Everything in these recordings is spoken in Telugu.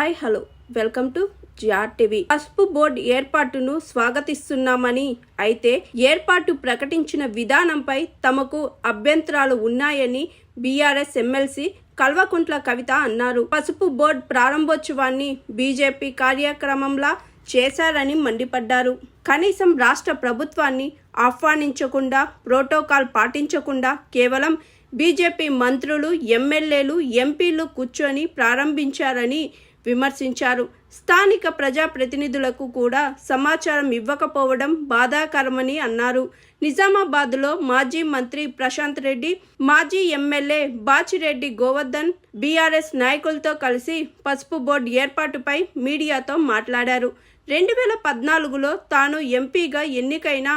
Hi hello. Welcome to GR TV. పసుపు బోర్డు ఏర్పాటును స్వాగతిస్తున్నామని అయితే ఏర్పాటు ప్రకటించిన విధానంపై తమకు అభ్యంతరాలు ఉన్నాయని బీఆర్ఎస్ ఎమ్మెల్సీ కల్వకుంట్ల కవిత అన్నారు. పసుపు బోర్డు ప్రారంభోత్సవాన్ని బీజేపీ కార్యక్రమంలా చేశారని మండిపడ్డారు. కనీసం రాష్ట్ర ప్రభుత్వాన్ని ఆహ్వానించకుండా ప్రోటోకాల్ పాటించకుండా కేవలం బీజేపీ మంత్రులు ఎమ్మెల్యేలు ఎంపీలు కూర్చొని ప్రారంభించారని విమర్శించారు. స్థానిక ప్రజాప్రతినిధులకు కూడా సమాచారం ఇవ్వకపోవడం బాధాకరమని అన్నారు. నిజామాబాద్లో మాజీ మంత్రి ప్రశాంత్ రెడ్డి మాజీ ఎమ్మెల్యే బాచిరెడ్డి గోవర్ధన్ బీఆర్ఎస్ నాయకులతో కలిసి పసుపు బోర్డు ఏర్పాటుపై మీడియాతో మాట్లాడారు. రెండు వేల పద్నాలుగులో తాను ఎంపీగా ఎన్నికైన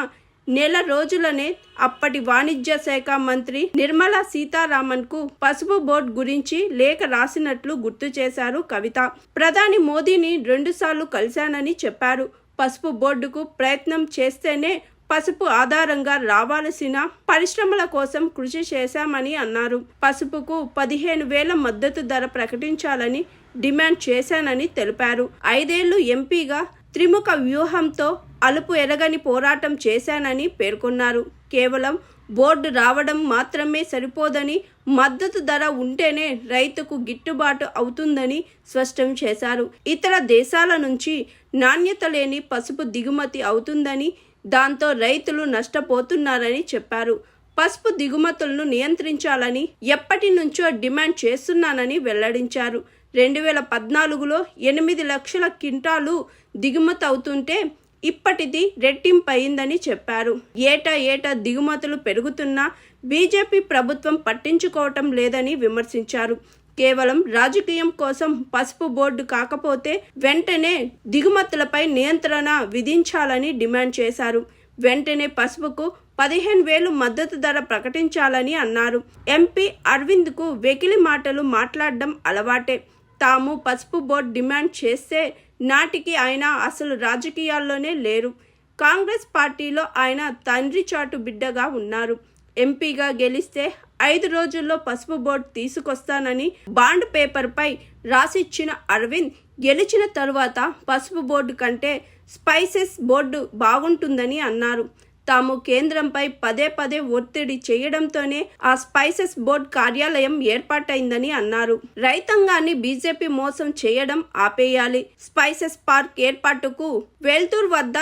నెల రోజులనే అప్పటి వాణిజ్య శాఖ మంత్రి నిర్మలా సీతారామన్కు పసుపు బోర్డు గురించి లేఖ రాసినట్లు గుర్తు చేశారు కవిత. ప్రధాని మోదీని రెండుసార్లు కలిశానని చెప్పారు. పసుపు బోర్డుకు ప్రయత్నం చేస్తేనే పసుపు ఆధారంగా రావాల్సిన పరిశ్రమల కోసం కృషి చేశామని అన్నారు. పసుపుకు పదిహేను వేల మద్దతు ధర ప్రకటించాలని డిమాండ్ చేశానని తెలిపారు. ఐదేళ్ళు ఎంపీగా త్రిముఖ వ్యూహంతో అలుపు ఎరగని పోరాటం చేశానని పేర్కొన్నారు. కేవలం బోర్డు రావడం మాత్రమే సరిపోదని మద్దతు ధర ఉంటేనే రైతుకు గిట్టుబాటు అవుతుందని స్పష్టం చేశారు. ఇతర దేశాల నుంచి నాణ్యత లేని పసుపు దిగుమతి అవుతుందని దాంతో రైతులు నష్టపోతున్నారని చెప్పారు. పసుపు దిగుమతులను నియంత్రించాలని ఎప్పటి నుంచో డిమాండ్ చేస్తున్నానని వెల్లడించారు. రెండు వేల పద్నాలుగులో ఎనిమిది లక్షల క్వింటాలు దిగుమతి అవుతుంటే ఇప్పటిది రెట్టింపు అయిందని చెప్పారు. ఏటా ఏటా దిగుమతులు పెరుగుతున్నా బీజేపీ ప్రభుత్వం పట్టించుకోవటం లేదని విమర్శించారు. కేవలం రాజకీయం కోసం పసుపు బోర్డు కాకపోతే వెంటనే దిగుమతులపై నియంత్రణ విధించాలని డిమాండ్ చేశారు. వెంటనే పసుపుకు పదిహేను వేలు మద్దతు ధర ప్రకటించాలని అన్నారు. ఎంపీ అరవింద్కు వెకిలి మాటలు మాట్లాడడం అలవాటే. తాము పసుపు బోర్డు డిమాండ్ చేస్తే నాటికి ఆయన అసలు రాజకీయాల్లోనే లేరు. కాంగ్రెస్ పార్టీలో ఆయన తండ్రి చాటు బిడ్డగా ఉన్నారు. ఎంపీగా గెలిస్తే ఐదు రోజుల్లో పసుపు బోర్డు తీసుకొస్తానని బాండ్ పేపర్పై రాసిచ్చిన అరవింద్ గెలిచిన తరువాత పసుపు బోర్డు కంటే స్పైసెస్ బోర్డు బాగుంటుందని అన్నారు. తాము కేంద్రంపై పదే పదే ఒత్తిడి చేయడంతోనే ఆ స్పైసెస్ బోర్డు కార్యాలయం ఏర్పాటైందని అన్నారు. రైతాంగాన్ని బీజేపీ మోసం చేయడం ఆపేయాలి. స్పైసెస్ పార్క్ ఏర్పాటుకు వెల్తూర్ వద్ద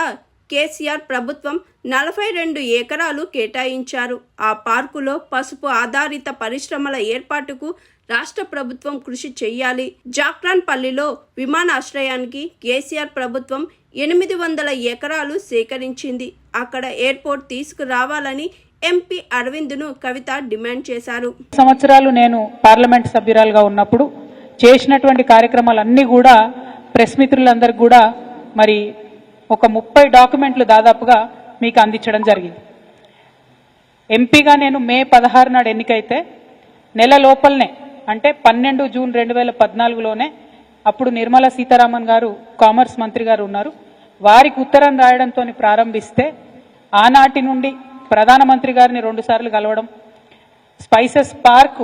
కేసీఆర్ ప్రభుత్వం నలభై రెండు ఎకరాలు కేటాయించారు. ఆ పార్కులో పసుపు ఆధారిత పరిశ్రమల ఏర్పాటుకు రాష్ట్ర ప్రభుత్వం కృషి చేయాలి. జాక్రాన్పల్లిలో విమానాశ్రయానికి కేసీఆర్ ప్రభుత్వం ఎనిమిది వందల ఎకరాలు సేకరించింది. అక్కడ ఎయిర్పోర్ట్ తీసుకురావాలని ఎంపీ అరవింద్ను కవిత డిమాండ్ చేశారు. సంవత్సరాలు నేను పార్లమెంట్ సభ్యురాలుగా ఉన్నప్పుడు చేసినటువంటి కార్యక్రమాలన్నీ కూడా ప్రెస్ మిత్రులందరికీ కూడా మరి ఒక ముప్పై డాక్యుమెంట్లు దాదాపుగా మీకు అందించడం జరిగింది. ఎంపీగా నేను మే పదహారు నాడు ఎన్నికైతే నెల లోపలనే అంటే పన్నెండు జూన్ రెండు వేల పద్నాలుగులోనే అప్పుడు నిర్మలా సీతారామన్ గారు కామర్స్ మంత్రి గారు ఉన్నారు. వారికి ఉత్తరం రాయడంతో ప్రారంభిస్తే ఆనాటి నుండి ప్రధానమంత్రి గారిని రెండుసార్లు కలవడం స్పైసెస్ పార్క్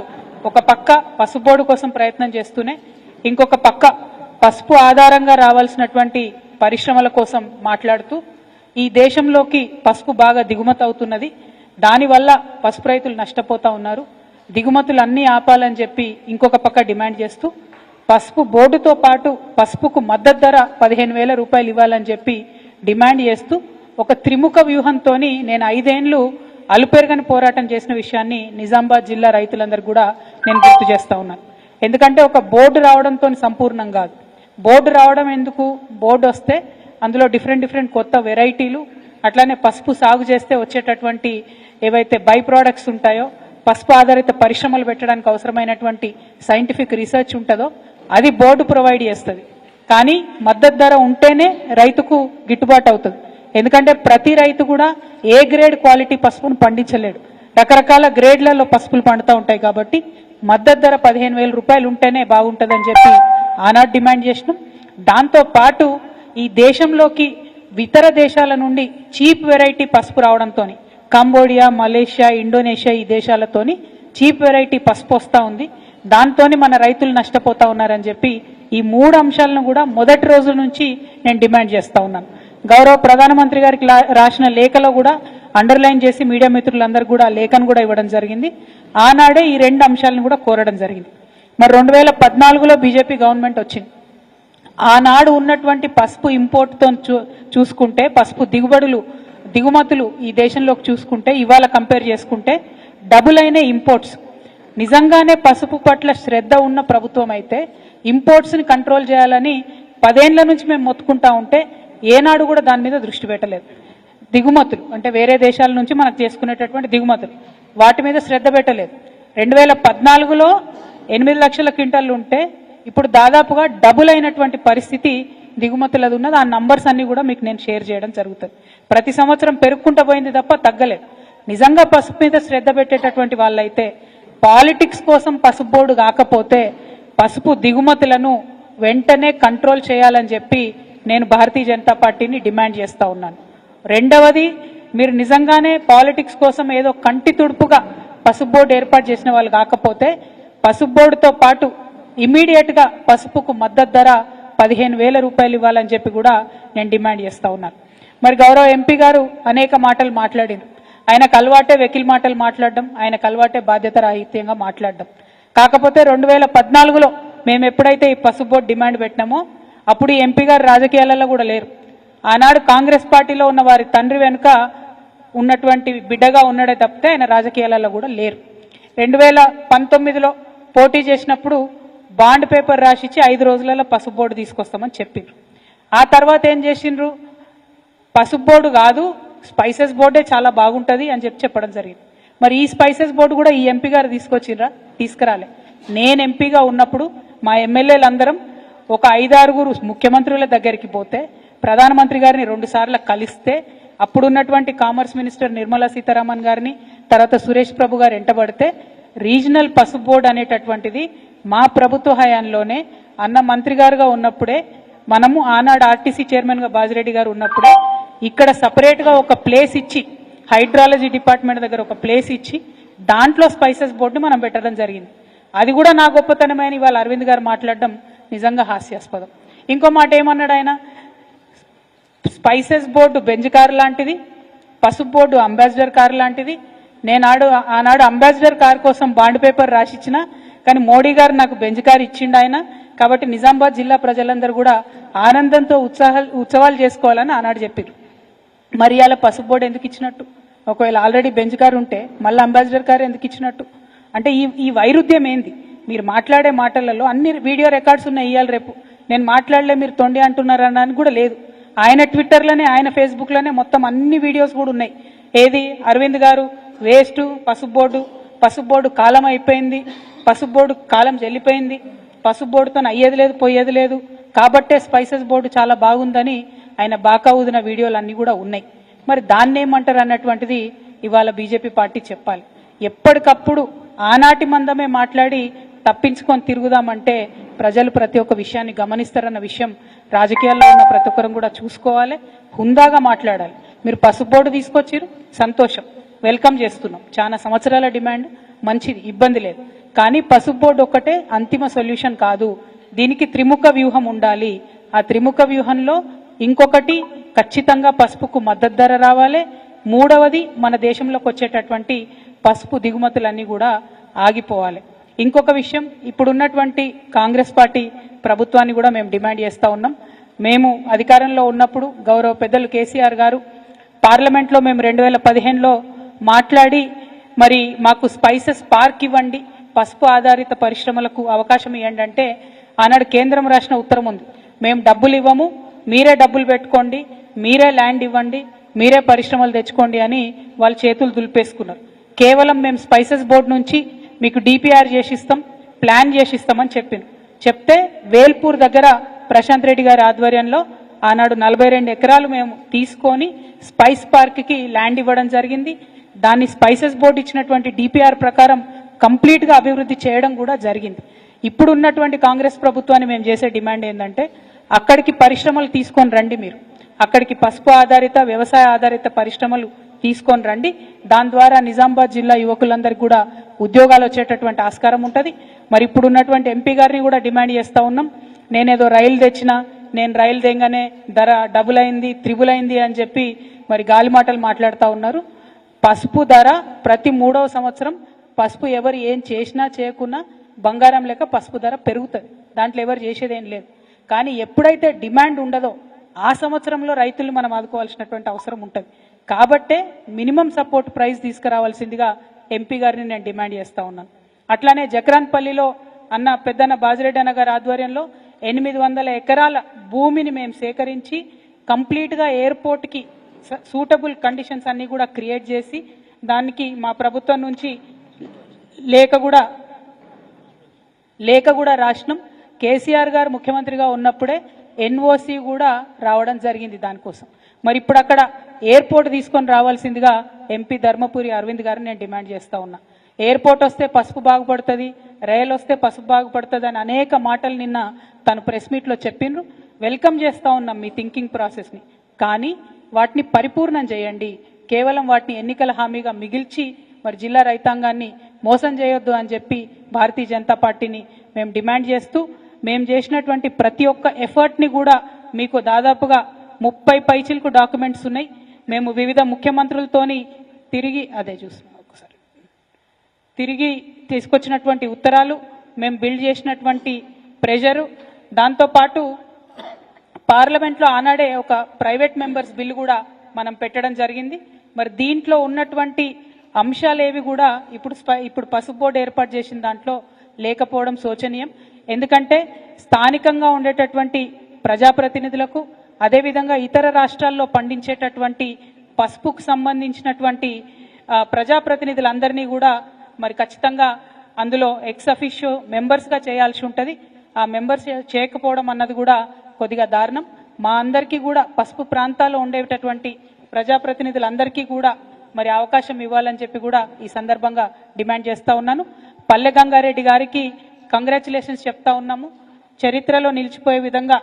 ఒక పక్క పసుబోర్డు కోసం ప్రయత్నం చేస్తూనే ఇంకొక పక్క పసుపు ఆధారంగా రావాల్సినటువంటి పరిశ్రమల కోసం మాట్లాడుతూ ఈ దేశంలోకి పసుపు బాగా దిగుమతి అవుతున్నది. దానివల్ల పసుపు రైతులు నష్టపోతా ఉన్నారు. దిగుమతులు అన్నీ ఆపాలని చెప్పి ఇంకొక పక్క డిమాండ్ చేస్తూ పసుపు బోర్డుతో పాటు పసుపుకు మద్దతు ధర పదిహేను వేల రూపాయలు ఇవ్వాలని చెప్పి డిమాండ్ చేస్తూ ఒక త్రిముఖ వ్యూహంతో నేను ఐదేండ్లు అలుపెరగని పోరాటం చేసిన విషయాన్ని నిజామాబాద్ జిల్లా రైతులందరూ కూడా నేను గుర్తు చేస్తా ఉన్నాను ఎందుకంటే ఒక బోర్డు రావడంతో సంపూర్ణం కాదు. బోర్డు రావడం ఎందుకు? బోర్డు వస్తే అందులో డిఫరెంట్ డిఫరెంట్ కొత్త వెరైటీలు అట్లానే పసుపు సాగు చేస్తే వచ్చేటటువంటి ఏవైతే బై ప్రోడక్ట్స్ ఉంటాయో పసుపు ఆధారిత పరిశ్రమలు పెట్టడానికి అవసరమైనటువంటి సైంటిఫిక్ రీసెర్చ్ ఉంటుందో అది బోర్డు ప్రొవైడ్ చేస్తుంది. కానీ మద్దతు ధర ఉంటేనే రైతుకు గిట్టుబాటు అవుతుంది. ఎందుకంటే ప్రతి రైతు కూడా ఏ గ్రేడ్ క్వాలిటీ పసుపును పండించలేడు. రకరకాల గ్రేడ్లలో పసుపులు పండుతూ ఉంటాయి కాబట్టి మద్దతు ధర పదిహేను వేల రూపాయలు ఉంటేనే బాగుంటుందని చెప్పి ఆనాడు డిమాండ్ చేసినాం. దాంతో పాటు ఈ దేశంలోకి ఇతర దేశాల నుండి చీప్ వెరైటీ పసుపు రావడంతో కంబోడియా మలేషియా ఇండోనేషియా ఈ దేశాలతోని చీప్ వెరైటీ పసుపు వస్తూ ఉంది. దాంతో మన రైతులు నష్టపోతా ఉన్నారని చెప్పి ఈ మూడు అంశాలను కూడా మొదటి రోజు నుంచి నేను డిమాండ్ చేస్తూ ఉన్నాను. గౌరవ ప్రధానమంత్రి గారికి రాసిన లేఖలో కూడా అండర్లైన్ చేసి మీడియా మిత్రులందరూ కూడా లేఖను కూడా ఇవ్వడం జరిగింది. ఆనాడే ఈ రెండు అంశాలను కూడా కోరడం జరిగింది. మరి రెండు వేల పద్నాలుగులో బీజేపీ గవర్నమెంట్ వచ్చింది. ఆనాడు ఉన్నటువంటి పసుపు ఇంపోర్ట్తో చూ చూసుకుంటే పసుపు దిగుబడులు దిగుమతులు ఈ దేశంలోకి చూసుకుంటే ఇవాళ కంపేర్ చేసుకుంటే డబుల్ అయిన ఇంపోర్ట్స్. నిజంగానే పసుపు పట్ల శ్రద్ధ ఉన్న ప్రభుత్వం అయితే ఇంపోర్ట్స్ని కంట్రోల్ చేయాలని పదేండ్ల నుంచి మేము మొత్తుకుంటా ఉంటే ఏనాడు కూడా దాని మీద దృష్టి పెట్టలేదు. దిగుమతులు అంటే వేరే దేశాల నుంచి మనకు చేసుకునేటటువంటి దిగుమతులు వాటి మీద శ్రద్ధ పెట్టలేదు. రెండు వేల పద్నాలుగులో ఎనిమిది లక్షల క్వింటల్ ఉంటే ఇప్పుడు దాదాపుగా డబుల్ అయినటువంటి పరిస్థితి దిగుమతులది ఉన్నది. ఆ నంబర్స్ అన్ని కూడా మీకు నేను షేర్ చేయడం జరుగుతుంది. ప్రతి సంవత్సరం పెరుగుకుంటూ పోయింది తప్ప తగ్గలేదు. నిజంగా పసుపు మీద శ్రద్ధ పెట్టేటటువంటి వాళ్ళైతే పాలిటిక్స్ కోసం పసుపు బోర్డు కాకపోతే పసుపు దిగుమతులను వెంటనే కంట్రోల్ చేయాలని చెప్పి నేను భారతీయ జనతా పార్టీని డిమాండ్ చేస్తూ ఉన్నాను. రెండవది మీరు నిజంగానే పాలిటిక్స్ కోసం ఏదో కంటి తుడుపుగా పసుపు బోర్డు ఏర్పాటు చేసిన వాళ్ళు కాకపోతే పసుపు బోర్డుతో పాటు ఇమీడియట్గా పసుపుకు మద్దతు ధర పదిహేను వేల రూపాయలు ఇవ్వాలని చెప్పి కూడా నేను డిమాండ్ చేస్తూ ఉన్నాను మరి గౌరవ ఎంపీ గారు అనేక మాటలు మాట్లాడింది ఆయనకు అలవాటే వెకిల్ మాటలు మాట్లాడడం ఆయనకు అలవాటే బాధ్యత రాహిత్యంగా మాట్లాడడం. కాకపోతే రెండు వేల పద్నాలుగులో మేము ఎప్పుడైతే ఈ పసుపు బోర్డు డిమాండ్ పెట్టినామో అప్పుడు ఈ ఎంపీ గారు రాజకీయాలలో కూడా లేరు. ఆనాడు కాంగ్రెస్ పార్టీలో ఉన్న వారి తండ్రి వెనుక ఉన్నటువంటి బిడ్డగా ఉన్నాడే తప్పితే ఆయన రాజకీయాలలో కూడా లేరు. రెండు వేల పంతొమ్మిదిలో పోటీ చేసినప్పుడు బాండ్ పేపర్ రాసిచ్చి ఐదు రోజులలో పసుపు బోర్డు తీసుకొస్తామని చెప్పిండ్రు ఆ తర్వాత ఏం చేసిండ్రు? పసుపు బోర్డు కాదు స్పైసెస్ బోర్డే చాలా బాగుంటుంది అని చెప్పి చెప్పడం జరిగింది. మరి ఈ స్పైసెస్ బోర్డు కూడా ఈ ఎంపీ గారు తీసుకొచ్చిండ్రా? తీసుకురాలే. నేను ఎంపీగా ఉన్నప్పుడు మా ఎమ్మెల్యేలందరం ఒక ఐదారుగురు ముఖ్యమంత్రుల దగ్గరికి పోతే ప్రధానమంత్రి గారిని రెండు సార్లు కలిస్తే అప్పుడున్నటువంటి కామర్స్ మినిస్టర్ నిర్మలా సీతారామన్ గారిని తర్వాత సురేష్ ప్రభు గారు ఎంటబడితే రీజనల్ పసుపు బోర్డు అనేటటువంటిది మా ప్రభుత్వ హయాంలోనే అన్న మంత్రి గారుగా ఉన్నప్పుడే మనము ఆనాడు ఆర్టీసీ చైర్మన్గా బాజిరెడ్డి గారు ఉన్నప్పుడే ఇక్కడ సపరేట్గా ఒక ప్లేస్ ఇచ్చి హైడ్రాలజీ డిపార్ట్మెంట్ దగ్గర ఒక ప్లేస్ ఇచ్చి దాంట్లో స్పైసెస్ బోర్డుని మనం పెట్టడం జరిగింది. అది కూడా నా గొప్పతనమైన ఇవాళ అరవింద్ గారు మాట్లాడడం నిజంగా హాస్యాస్పదం. ఇంకో మాట ఏమన్నాడు ఆయన? స్పైసెస్ బోర్డు బెంజ్ కారు లాంటిది పసుపు బోర్డు అంబాసిడర్ కారు లాంటిది నేను ఆడు ఆనాడు అంబాసిడర్ కార్ కోసం బాండ్ పేపర్ రాసిచ్చిన కానీ మోడీ గారు నాకు బెంజ్ కార్ ఇచ్చిండు ఆయన. కాబట్టి నిజామాబాద్ జిల్లా ప్రజలందరూ కూడా ఆనందంతో ఉత్సాహ ఉత్సవాలు చేసుకోవాలని ఆనాడు చెప్పారు మరి అలా పసుపు బోర్డు ఎందుకు ఇచ్చినట్టు? ఒకవేళ ఆల్రెడీ బెంజ్ కార్ ఉంటే మళ్ళీ అంబాసిడర్ కార్ ఎందుకు ఇచ్చినట్టు? అంటే ఈ ఈ వైరుధ్యం ఏంది? మీరు మాట్లాడే మాటలలో అన్ని వీడియో రికార్డ్స్ ఉన్నాయి ఇవాళ రేపు. నేను మాట్లాడలే మీరు తొండి అంటున్నారని కూడా లేదు. ఆయన ట్విట్టర్లోనే ఆయన ఫేస్బుక్లోనే మొత్తం అన్ని వీడియోస్ కూడా ఉన్నాయి. ఏది? అరవింద్ గారు వేస్ట్ పసుపు బోర్డు పసుపు బోర్డు కాలం అయిపోయింది. పసుపు బోర్డు కాలం చెల్లిపోయింది. పసుపు బోర్డుతో అయ్యేది లేదు పోయేది లేదు. కాబట్టే స్పైసెస్ బోర్డు చాలా బాగుందని ఆయన బాకా ఊదిన వీడియోలు అన్నీ కూడా ఉన్నాయి. మరి దాన్ని ఏమంటారు అన్నటువంటిది ఇవాళ బీజేపీ పార్టీ చెప్పాలి. ఎప్పటికప్పుడు ఆనాటి మందమే మాట్లాడి తప్పించుకొని తిరుగుదామంటే ప్రజలు ప్రతి ఒక్క విషయాన్ని గమనిస్తారన్న విషయం రాజకీయాల్లో ఉన్న ప్రతి ఒక్కరం కూడా చూసుకోవాలి. హుందాగా మాట్లాడాలి. మీరు పసుపు బోర్డు తీసుకొచ్చారు సంతోషం. వెల్కమ్ చేస్తున్నాం. చాలా సంవత్సరాల డిమాండ్ మంచిది ఇబ్బంది లేదు. కానీ పసుపు బోర్డు ఒక్కటే అంతిమ సొల్యూషన్ కాదు. దీనికి త్రిముఖ వ్యూహం ఉండాలి. ఆ త్రిముఖ వ్యూహంలో ఇంకొకటి ఖచ్చితంగా పసుపుకు మద్దతు ధర రావాలి. మూడవది మన దేశంలోకి వచ్చేటటువంటి పసుపు దిగుమతులన్నీ కూడా ఆగిపోవాలి. ఇంకొక విషయం ఇప్పుడున్నటువంటి కాంగ్రెస్ పార్టీ ప్రభుత్వాన్ని కూడా మేము డిమాండ్ చేస్తూ ఉన్నాం. మేము అధికారంలో ఉన్నప్పుడు గౌరవ పెద్దలు కేసీఆర్ గారు పార్లమెంట్లో మేము రెండు వేల పదిహేనులో మాట్లాడి మరి మాకు స్పైసెస్ పార్క్ ఇవ్వండి. పసుపు ఆధారిత పరిశ్రమలకు అవకాశం ఇవ్వండి అంటే ఆనాడు కేంద్రం రాసిన ఉత్తరం ఉంది. మేము డబ్బులు ఇవ్వము మీరే డబ్బులు పెట్టుకోండి మీరే ల్యాండ్ ఇవ్వండి మీరే పరిశ్రమలు తెచ్చుకోండి అని వాళ్ళ చేతులు దులిపేసుకున్నారు. కేవలం మేము స్పైసెస్ బోర్డు నుంచి మీకు డిపిఆర్ చేసిస్తాం ప్లాన్ చేసిస్తామని చెప్పింది చెప్తే వేల్పూర్ దగ్గర ప్రశాంత్ రెడ్డి గారి ఆధ్వర్యంలో ఆనాడు నలభై రెండు ఎకరాలు మేము తీసుకొని స్పైస్ పార్క్కి ల్యాండ్ ఇవ్వడం జరిగింది. దాన్ని స్పైసెస్ బోర్డు ఇచ్చినటువంటి డిపిఆర్ ప్రకారం కంప్లీట్గా అభివృద్ధి చేయడం కూడా జరిగింది. ఇప్పుడు ఉన్నటువంటి కాంగ్రెస్ ప్రభుత్వాన్ని మేము చేసే డిమాండ్ ఏంటంటే అక్కడికి పరిశ్రమలు తీసుకొని రండి మీరు. అక్కడికి పసుపు ఆధారిత వ్యవసాయ ఆధారిత పరిశ్రమలు తీసుకొని రండి. దాని ద్వారా నిజామాబాద్ జిల్లా యువకులందరికీ కూడా ఉద్యోగాలు వచ్చేటటువంటి ఆస్కారం ఉంటుంది. మరి ఇప్పుడు ఉన్నటువంటి ఎంపీ గారిని కూడా డిమాండ్ చేస్తూ ఉన్నాం. నేనేదో రైలు తెచ్చినా నేను రైలు తెంగానే ధర డబుల్ అయింది త్రిబుల్ అయింది అని చెప్పి మరి గాలి మాటలు మాట్లాడుతూ ఉన్నారు. పసుపు ధర ప్రతి మూడవ సంవత్సరం పసుపు ఎవరు ఏం చేసినా చేయకున్నా బంగారం లెక్క పసుపు ధర పెరుగుతుంది. దాంట్లో ఎవరు చేసేది ఏం లేదు. కానీ ఎప్పుడైతే డిమాండ్ ఉండదో ఆ సంవత్సరంలో రైతులు మనం ఆదుకోవాల్సినటువంటి అవసరం ఉంటుంది. కాబట్టే మినిమం సపోర్ట్ ప్రైస్ తీసుకురావాల్సిందిగా ఎంపీ గారిని నేను డిమాండ్ చేస్తా ఉన్నాను. అట్లానే జక్రాన్పల్లిలో అన్న పెద్దన్న బాజిరెడ్డి అన్న గారి ఆధ్వర్యంలో ఎనిమిది వందల ఎకరాల భూమిని మేము సేకరించి కంప్లీట్గా ఎయిర్పోర్ట్కి సూటబుల్ కండిషన్స్ అన్నీ కూడా క్రియేట్ చేసి దానికి మా ప్రభుత్వం నుంచి లేఖ కూడా లేఖ కూడా రాసినాం. కేసీఆర్ గారు ముఖ్యమంత్రిగా ఉన్నప్పుడే ఎన్ఓసి కూడా రావడం జరిగింది దానికోసం. మరి ఇప్పుడు అక్కడ ఎయిర్పోర్ట్ తీసుకొని రావాల్సిందిగా ఎంపీ ధర్మపురి అరవింద్ గారిని నేను డిమాండ్ చేస్తూ ఉన్నా. ఎయిర్పోర్ట్ వస్తే పసుపు బాగుపడుతుంది రైలు వస్తే పసుపు బాగుపడుతుంది అని అనేక మాటలు నిన్న తను ప్రెస్ మీట్లో చెప్పిండ్రు. వెల్కమ్ చేస్తూ ఉన్నాం మీ థింకింగ్ ప్రాసెస్ని. కానీ వాటిని పరిపూర్ణం చేయండి. కేవలం వాటిని ఎన్నికల హామీగా మిగిల్చి మరి జిల్లా రైతాంగాన్ని మోసం చేయొద్దు అని చెప్పి భారతీయ జనతా పార్టీని మేము డిమాండ్ చేస్తూ మేము చేసినటువంటి ప్రతి ఒక్క ఎఫర్ట్ని కూడా మీకు దాదాపుగా ముప్పై పైచిలకు డాక్యుమెంట్స్ ఉన్నాయి. మేము వివిధ ముఖ్యమంత్రులతోని తిరిగి అదే చూస్తున్నాం ఒకసారి. తిరిగి తీసుకొచ్చినటువంటి ఉత్తరాలు మేము బిల్డ్ చేసినటువంటి ప్రెషరు దాంతోపాటు పార్లమెంట్లో ఆనాడే ఒక ప్రైవేట్ మెంబర్స్ బిల్లు కూడా మనం పెట్టడం జరిగింది. మరి దీంట్లో ఉన్నటువంటి అంశాలేవి కూడా ఇప్పుడు ఇప్పుడు పసుపు బోర్డు ఏర్పాటు చేసిన దాంట్లో లేకపోవడం శోచనీయం. ఎందుకంటే స్థానికంగా ఉండేటటువంటి ప్రజాప్రతినిధులకు అదేవిధంగా ఇతర రాష్ట్రాల్లో పండించేటటువంటి పసుపుకు సంబంధించినటువంటి ప్రజాప్రతినిధులందరినీ కూడా మరి ఖచ్చితంగా అందులో ఎక్స్ అఫీషియో మెంబర్స్గా చేయాల్సి ఉంటుంది. ఆ మెంబర్స్ చేయకపోవడం అన్నది కూడా కొద్దిగా దారుణం. మా అందరికీ కూడా పసుపు ప్రాంతాల్లో ఉండేటటువంటి ప్రజాప్రతినిధులందరికీ కూడా మరి అవకాశం ఇవ్వాలని చెప్పి కూడా ఈ సందర్భంగా డిమాండ్ చేస్తూ ఉన్నాను. పల్లె గంగారెడ్డి గారికి కంగ్రాచులేషన్స్ చెప్తా ఉన్నాము. చరిత్రలో నిలిచిపోయే విధంగా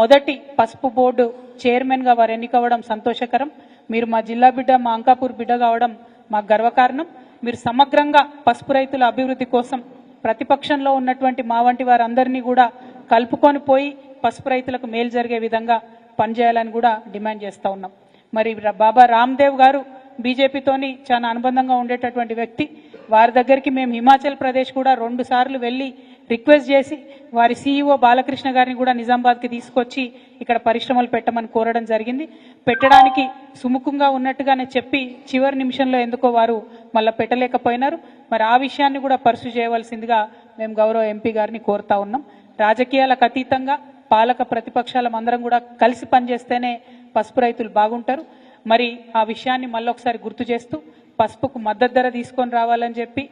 మొదటి పసుపు బోర్డు చైర్మన్గా వారు ఎన్నికవ్వడం సంతోషకరం. మీరు మా జిల్లా బిడ్డ మా అంకాపూర్ బిడ్డ కావడం మాకు గర్వకారణం. మీరు సమగ్రంగా పసుపు రైతుల అభివృద్ధి కోసం ప్రతిపక్షంలో ఉన్నటువంటి మా వంటి వారందరినీ కూడా కలుపుకొని పోయి పసుపు రైతులకు మేలు జరిగే విధంగా పనిచేయాలని కూడా డిమాండ్ చేస్తూ ఉన్నాం. మరి బాబా రామ్దేవ్ గారు బీజేపీతోని చాలా అనుబంధంగా ఉండేటటువంటి వ్యక్తి. వారి దగ్గరికి మేము హిమాచల్ ప్రదేశ్ కూడా రెండు సార్లు వెళ్ళి రిక్వెస్ట్ చేసి వారి సీఈఓ బాలకృష్ణ గారిని కూడా నిజామాబాద్కి తీసుకొచ్చి ఇక్కడ పరిశ్రమలు పెట్టమని కోరడం జరిగింది. పెట్టడానికి సుముఖంగా ఉన్నట్టుగానే చెప్పి చివరి నిమిషంలో ఎందుకో వారు మళ్ళీ పెట్టలేకపోయినారు. మరి ఆ విషయాన్ని కూడా పరిశు చేయవలసిందిగా మేము గౌరవ ఎంపీ గారిని కోరుతా ఉన్నాం. రాజకీయాలకు అతీతంగా పాలక ప్రతిపక్షాలం అందరం కూడా కలిసి పనిచేస్తేనే పసుపు రైతులు బాగుంటారు. మరి ఆ విషయాన్ని మళ్ళొకసారి గుర్తు చేస్తూ పసుపుకు మద్దతు ధర తీసుకొని రావాలని చెప్పి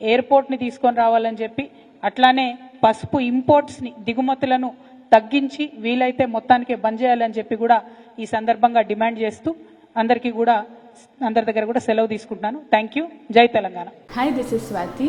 ఎయిర్పోర్ట్ని తీసుకొని రావాలని చెప్పి అట్లానే పసుపు ఇంపోర్ట్స్ని దిగుమతులను తగ్గించి వీలైతే మొత్తానికి బంద్ చేయాలని చెప్పి కూడా ఈ సందర్భంగా డిమాండ్ చేస్తూ అందరికీ కూడా అందరి దగ్గర కూడా సెలవు తీసుకుంటున్నాను. Thank you. జై Telangana. Hi this is Swathi